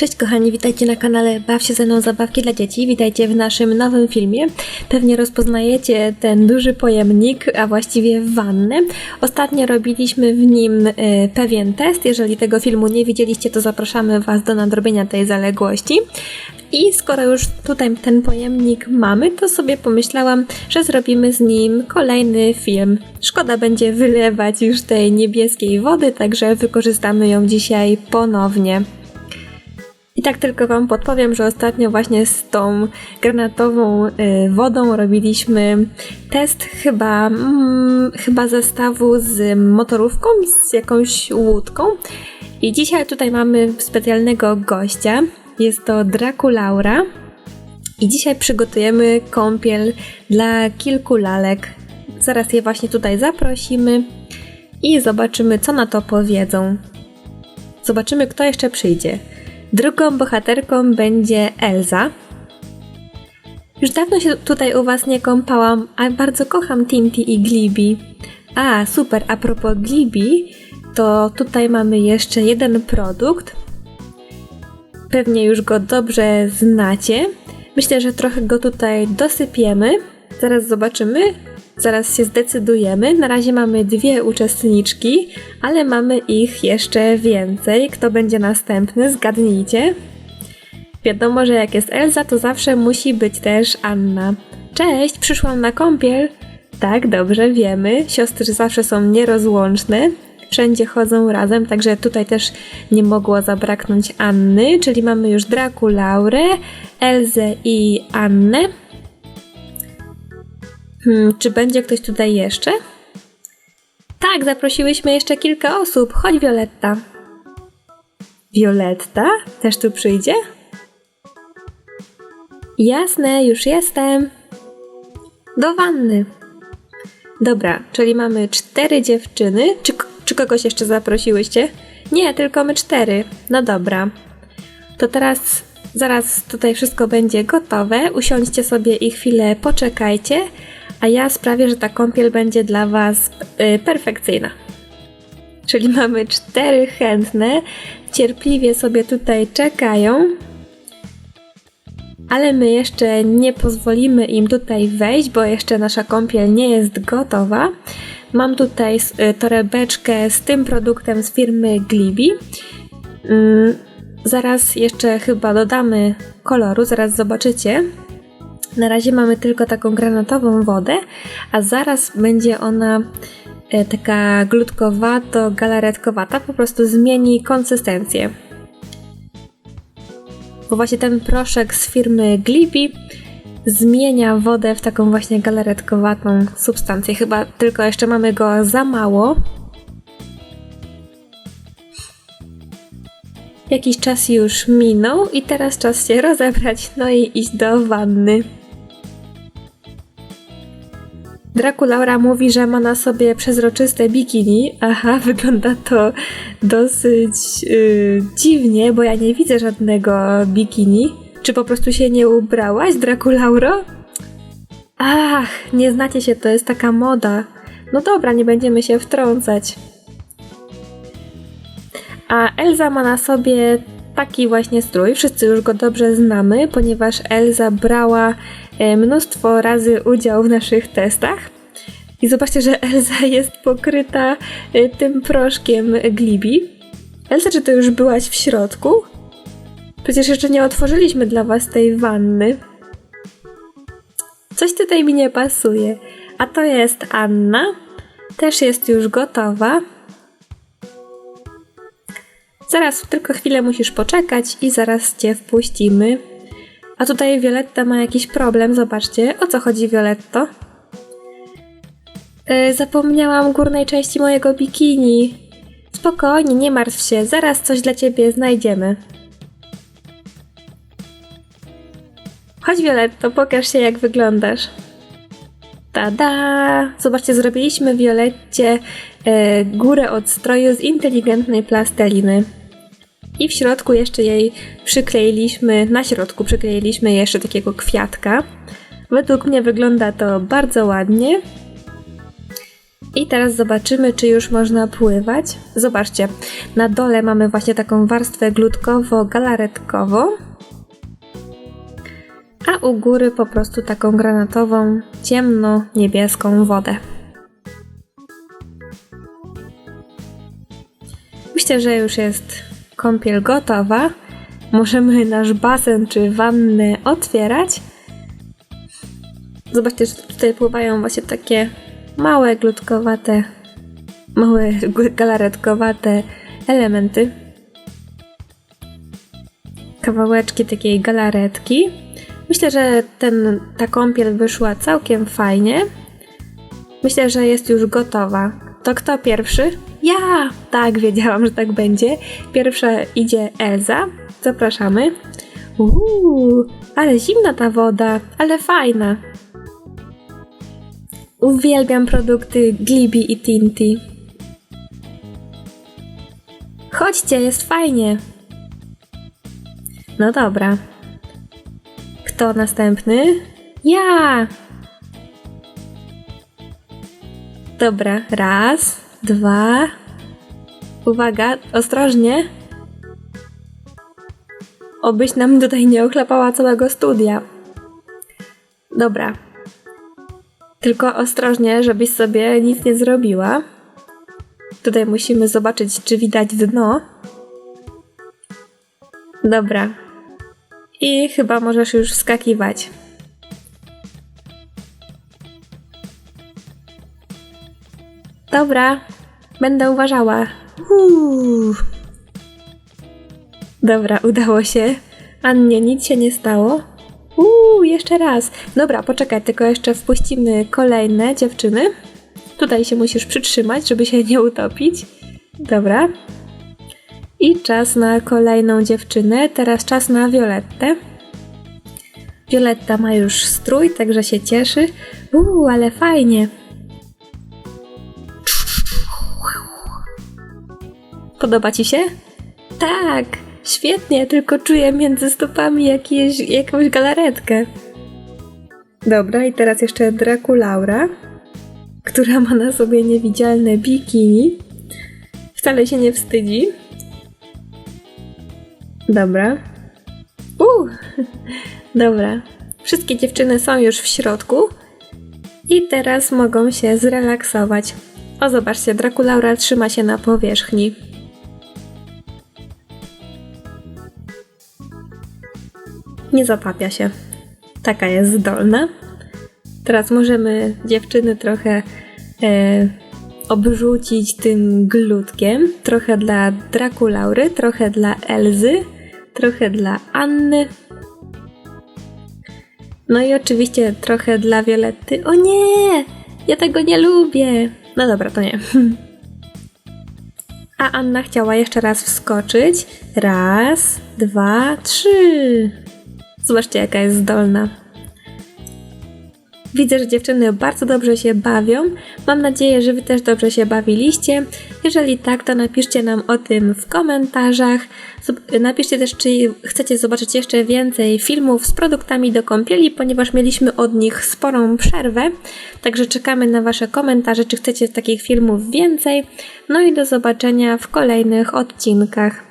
Cześć kochani, witajcie na kanale Baw się ze mną zabawki dla dzieci. Witajcie w naszym nowym filmie. Pewnie rozpoznajecie ten duży pojemnik, a właściwie wannę. Ostatnio robiliśmy w nim y, pewien test. Jeżeli tego filmu nie widzieliście, to zapraszamy Was do nadrobienia tej zaległości. I skoro już tutaj ten pojemnik mamy, to sobie pomyślałam, że zrobimy z nim kolejny film. Szkoda będzie wylewać już tej niebieskiej wody, także wykorzystamy ją dzisiaj ponownie. I tak tylko Wam podpowiem, że ostatnio właśnie z tą granatową y, wodą robiliśmy test chyba, mm, chyba zestawu z motorówką, z jakąś łódką. I dzisiaj tutaj mamy specjalnego gościa. Jest to Draculaura. I dzisiaj przygotujemy kąpiel dla kilku lalek. Zaraz je właśnie tutaj zaprosimy i zobaczymy, co na to powiedzą. Zobaczymy, kto jeszcze przyjdzie. Drugą bohaterką będzie Elza. Już dawno się tutaj u Was nie kąpałam, a bardzo kocham Tinty i Glibi. A, super, a propos Glibi, to tutaj mamy jeszcze jeden produkt. Pewnie już go dobrze znacie. Myślę, że trochę go tutaj dosypiemy. Zaraz zobaczymy, zaraz się zdecydujemy. Na razie mamy dwie uczestniczki, ale mamy ich jeszcze więcej. Kto będzie następny? Zgadnijcie. Wiadomo, że jak jest Elza, to zawsze musi być też Anna. Cześć, przyszłam na kąpiel. Tak, dobrze, wiemy. Siostry zawsze są nierozłączne. Wszędzie chodzą razem, także tutaj też nie mogło zabraknąć Anny, czyli mamy już Drakulaurę, Elzę i Annę. Hmm, czy będzie ktoś tutaj jeszcze? Tak, zaprosiłyśmy jeszcze kilka osób. Chodź, Violetta. Violetta? Też tu przyjdzie? Jasne, już jestem. Do wanny. Dobra, czyli mamy cztery dziewczyny. Czy, czy kogoś jeszcze zaprosiłyście? Nie, tylko my cztery. No dobra. To teraz, zaraz tutaj wszystko będzie gotowe. Usiądźcie sobie i chwilę poczekajcie a ja sprawię, że ta kąpiel będzie dla Was yy, perfekcyjna. Czyli mamy cztery chętne, cierpliwie sobie tutaj czekają, ale my jeszcze nie pozwolimy im tutaj wejść, bo jeszcze nasza kąpiel nie jest gotowa. Mam tutaj y, torebeczkę z tym produktem z firmy Glibi. Yy, zaraz jeszcze chyba dodamy koloru, zaraz zobaczycie. Na razie mamy tylko taką granatową wodę, a zaraz będzie ona e, taka glutkowato-galaretkowata, po prostu zmieni konsystencję. Bo właśnie ten proszek z firmy Glibi zmienia wodę w taką właśnie galaretkowatą substancję. Chyba tylko jeszcze mamy go za mało. Jakiś czas już minął i teraz czas się rozebrać, no i iść do wanny. Draculaura mówi, że ma na sobie przezroczyste bikini. Aha, wygląda to dosyć yy, dziwnie, bo ja nie widzę żadnego bikini. Czy po prostu się nie ubrałaś, Draculauro? Ach, nie znacie się, to jest taka moda. No dobra, nie będziemy się wtrącać. A Elza ma na sobie taki właśnie strój. Wszyscy już go dobrze znamy, ponieważ Elza brała mnóstwo razy udział w naszych testach. I zobaczcie, że Elza jest pokryta e, tym proszkiem glibi. Elza, czy ty już byłaś w środku? Przecież jeszcze nie otworzyliśmy dla was tej wanny. Coś tutaj mi nie pasuje. A to jest Anna. Też jest już gotowa. Zaraz, tylko chwilę musisz poczekać i zaraz cię wpuścimy. A tutaj Violetta ma jakiś problem, zobaczcie. O co chodzi Violetto? Yy, zapomniałam górnej części mojego bikini. Spokojnie, nie martw się, zaraz coś dla ciebie znajdziemy. Chodź Violetto, pokaż się jak wyglądasz. Tada! Zobaczcie, zrobiliśmy Violetcie e, górę od stroju z inteligentnej plasteliny. I w środku jeszcze jej przykleiliśmy, na środku przykleiliśmy jeszcze takiego kwiatka. Według mnie wygląda to bardzo ładnie. I teraz zobaczymy, czy już można pływać. Zobaczcie, na dole mamy właśnie taką warstwę glutkowo-galaretkową, a u góry po prostu taką granatową, ciemno-niebieską wodę. Myślę, że już jest kąpiel gotowa. Możemy nasz basen czy wannę otwierać. Zobaczcie, że tutaj pływają właśnie takie małe glutkowate, małe galaretkowate elementy. Kawałeczki takiej galaretki. Myślę, że ten, ta kąpiel wyszła całkiem fajnie. Myślę, że jest już gotowa. To kto pierwszy? Ja! Tak, wiedziałam, że tak będzie. Pierwsza idzie Elza. Zapraszamy. Uuu, ale zimna ta woda, ale fajna. Uwielbiam produkty Glibi i Tinti. Chodźcie, jest fajnie. No dobra. Kto następny? Ja! Dobra, raz, dwa. Uwaga, ostrożnie. Obyś nam tutaj nie ochlapała całego studia. Dobra. Tylko ostrożnie, żebyś sobie nic nie zrobiła. Tutaj musimy zobaczyć, czy widać dno. Dobra. I chyba możesz już wskakiwać. Dobra, będę uważała. Uuu. Dobra, udało się. Annie, nic się nie stało. Uuu, jeszcze raz. Dobra, poczekaj, tylko jeszcze wpuścimy kolejne dziewczyny. Tutaj się musisz przytrzymać, żeby się nie utopić. Dobra. I czas na kolejną dziewczynę. Teraz czas na Violettę. Violetta ma już strój, także się cieszy. Uuu, ale fajnie. Podoba ci się? Tak, świetnie, tylko czuję między stopami jakieś, jakąś galaretkę. Dobra, i teraz jeszcze Draculaura, która ma na sobie niewidzialne bikini. Wcale się nie wstydzi. Dobra. Uuu, dobra. Wszystkie dziewczyny są już w środku i teraz mogą się zrelaksować. O, zobaczcie, Draculaura trzyma się na powierzchni. Nie zatapia się. Taka jest zdolna. Teraz możemy dziewczyny trochę e, obrzucić tym glutkiem. Trochę dla Drakulaury, trochę dla Elzy, trochę dla Anny. No i oczywiście trochę dla Violetty. O nie! Ja tego nie lubię! No dobra, to nie. A Anna chciała jeszcze raz wskoczyć. Raz, dwa, trzy. Zobaczcie, jaka jest zdolna. Widzę, że dziewczyny bardzo dobrze się bawią. Mam nadzieję, że Wy też dobrze się bawiliście. Jeżeli tak, to napiszcie nam o tym w komentarzach. Napiszcie też, czy chcecie zobaczyć jeszcze więcej filmów z produktami do kąpieli, ponieważ mieliśmy od nich sporą przerwę. Także czekamy na Wasze komentarze, czy chcecie takich filmów więcej. No i do zobaczenia w kolejnych odcinkach.